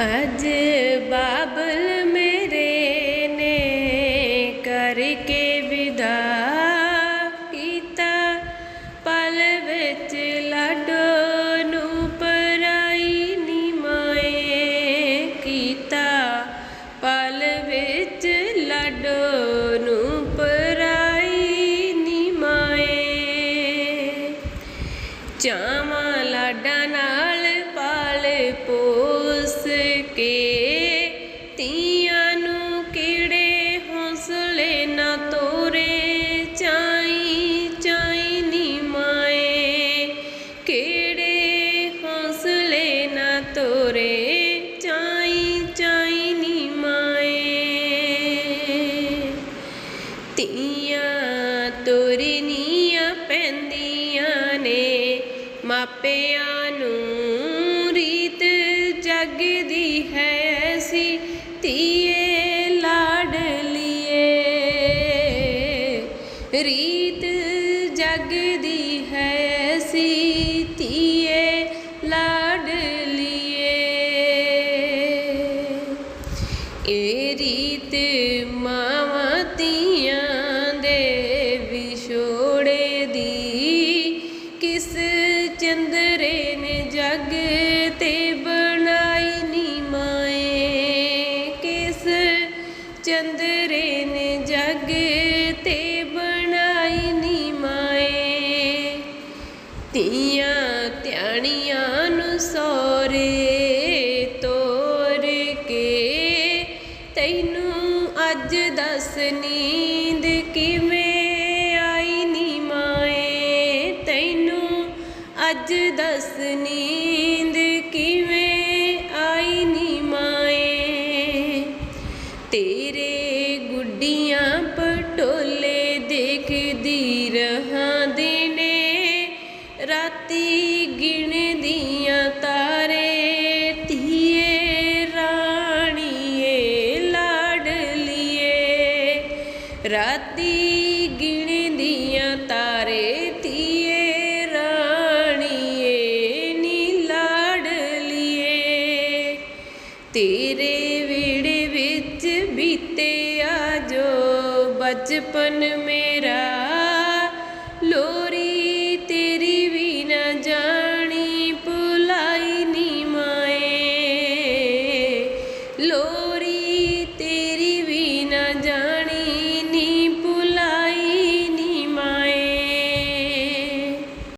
ਅੱਜ ਬਾਬਲ ਮੇਰੇ ਨੇ ਕਰਕੇ ਵਿਦਾ ਕੀਤਾ। ਪਲ ਵਿੱਚ ਲਾਡੋ ਨੂੰ ਨੀ ਮਾਏ ਕੀਤਾ। ਪਲ ਵਿੱਚ ਲਾਡੋ ਨੂੰ ਪਰਾਈ ਨੀ ਮਾਏ। ਚਾਵਾਂ ਲਾਡਾਂ ਨਾਲ ਪੋਸ ਕੇ ਤੀਆਂ ਨੂੰ ਕਿਹੜੇ ਹੌਸਲੇ ਨਾ ਤੋਰੇ? ਚਾਈ ਚਾਈ ਨੀ ਮਾਏ। ਕਿਹੜੇ ਹੌਸਲੇ ਨਾ ਤੋਰੇ? ਚਾਈ ਚਾਈ ਨੀ ਮਾਏ। ਤੀਆਂ ਤੁਰਨੀਆਂ ਪੈਂਦੀਆਂ ਨੇ, ਮਾਪਿਆਂ ਨੂੰ ਜਗਦੀ ਹੈ ਸੀ ਧੀਏ ਲਾਡਲੀਏ ਰੀਤ ਜਗਦੀ ਹੈ ਸੀ ਧੀਏ ਲਾਡਲੀਏ ਇਹ ਰੀਤ ਮਾਵਾਂ ਚੰਦਰੇ ਨੇ ਜਗ ਤੇ ਬਣਾਈ ਨੀ ਮਾਏ। ਧੀਆਂ ਧਿਆਣੀਆਂ ਨੂੰ ਸੋਰੇ ਤੋਰ ਕੇ ਤੈਨੂੰ ਅੱਜ ਦੱਸ ਨੀਂਦ ਕਿਵੇਂ ਆਈ ਨੀ ਮਾਏ। ਤੈਨੂੰ ਅੱਜ ਦੱਸ ਨੀਂਦ ਕਿਵੇਂ ਰਾਤੀ ਗਿਣਦੀਆਂ ਤਾਰੇ ਧੀਏ, ਰਾਣੀਏ, ਨੀ ਲਾੜ ਲੀਏ। ਤੇਰੇ ਵਿੜੇ ਵਿੱਚ ਬੀਤੇ ਆ ਜੋ ਬਚਪਨ ਮੇਰਾ। ਲੋਰੀ ਤੇਰੀ ਵੀ ਨਾ ਜਾਣੀ, ਭੁਲਾਈ ਨੀ ਮਾਏ। ਲੋ